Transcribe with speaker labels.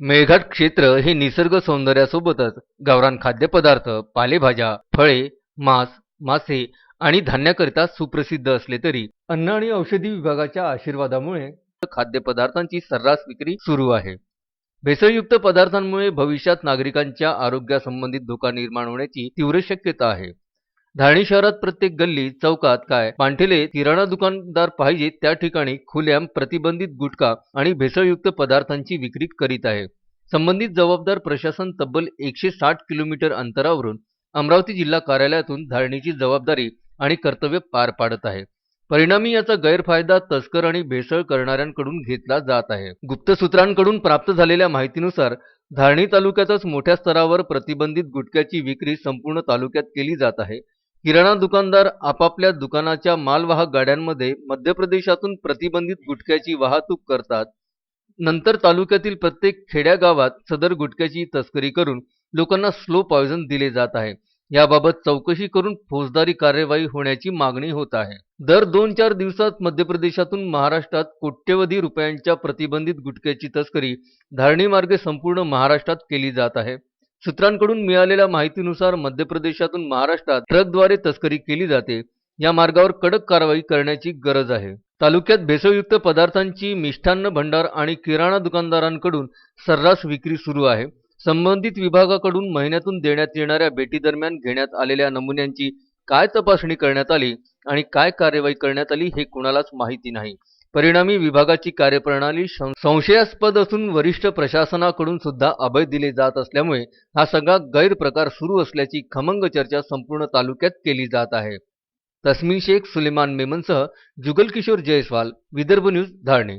Speaker 1: मेळघाट क्षेत्र हे निसर्ग सौंदर्यासोबतच गावरान खाद्यपदार्थ पालेभाज्या फळे मांस मासे आणि धान्याकरिता सुप्रसिद्ध असले तरी अन्न आणि औषधी विभागाच्या आशीर्वादामुळे खाद्यपदार्थांची सर्रास विक्री सुरू आहे. भेसळयुक्त पदार्थांमुळे भविष्यात नागरिकांच्या आरोग्यासंबंधित धोका निर्माण होण्याची तीव्र शक्यता आहे. धारणी शहरात प्रत्येक गल्ली चौकात काय? पांठेले किराणा दुकानदार पाहिजे त्या ठिकाणी खुल्याम प्रतिबंधित गुटखा आणि भेसळयुक्त पदार्थांची विक्री करीत आहे. संबंधित जबाबदार प्रशासन तब्बल एकशे साठ किलोमीटर अंतरावरून अमरावती जिल्हा कार्यालयातून धारणीची जबाबदारी आणि कर्तव्य पार पाडत आहे. परिणामी याचा गैरफायदा तस्कर आणि भेसळ करणाऱ्यांकडून घेतला जात आहे. गुप्त सूत्रांकडून प्राप्त झालेल्या माहितीनुसार धारणी तालुक्यातच मोठ्या स्तरावर प्रतिबंधित गुटख्याची विक्री संपूर्ण तालुक्यात केली जात आहे. किराणा दुकानदार आपापल्या दुकानाच्या मालवाहक गाड्यांमध्ये मध्य प्रदेशातून प्रतिबंधित गुटख्याची वाहतूक करतात. नंतर तालुक्यातील प्रत्येक खेड्यागावात सदर गुटख्याची तस्करी करून लोकांना स्लो पॉयझन दिले जात आहे. याबाबत चौकशी करून फौजदारी कार्यवाही होण्याची मागणी होत आहे. दर दोन चार दिवसात मध्य प्रदेशातून महाराष्ट्रात कोट्यवधी रुपयांच्या प्रतिबंधित गुटख्याची तस्करी धारणी मार्गे संपूर्ण महाराष्ट्रात केली जात आहे. सूत्रांकडून मिळालेल्या माहितीनुसार मध्य प्रदेशातून महाराष्ट्रात ट्रकद्वारे तस्करी केली जाते. या मार्गावर कडक कारवाई करण्याची गरज आहे. तालुक्यात भेसळयुक्त पदार्थांची मिष्टान्न भंडार आणि किराणा दुकानदारांकडून सर्रास विक्री सुरू आहे. संबंधित विभागाकडून महिन्यातून देण्यात येणाऱ्या भेटीदरम्यान घेण्यात आलेल्या नमुन्यांची काय तपासणी करण्यात आली आणि काय कार्यवाही करण्यात आली हे कुणालाच माहिती नाही. परिणामी विभागाची कार्यप्रणाली सं- संशयास्पद असून वरिष्ठ प्रशासनाकडून सुद्धा अभय दिले जात असल्यामुळे हा सगळा गैरप्रकार सुरू असल्याची खमंग चर्चा संपूर्ण तालुक्यात केली जात आहे. तस्मी शेख सुलेमान मेमनसह जुगल किशोर जयस्वाल विदर्भ न्यूज धारणे.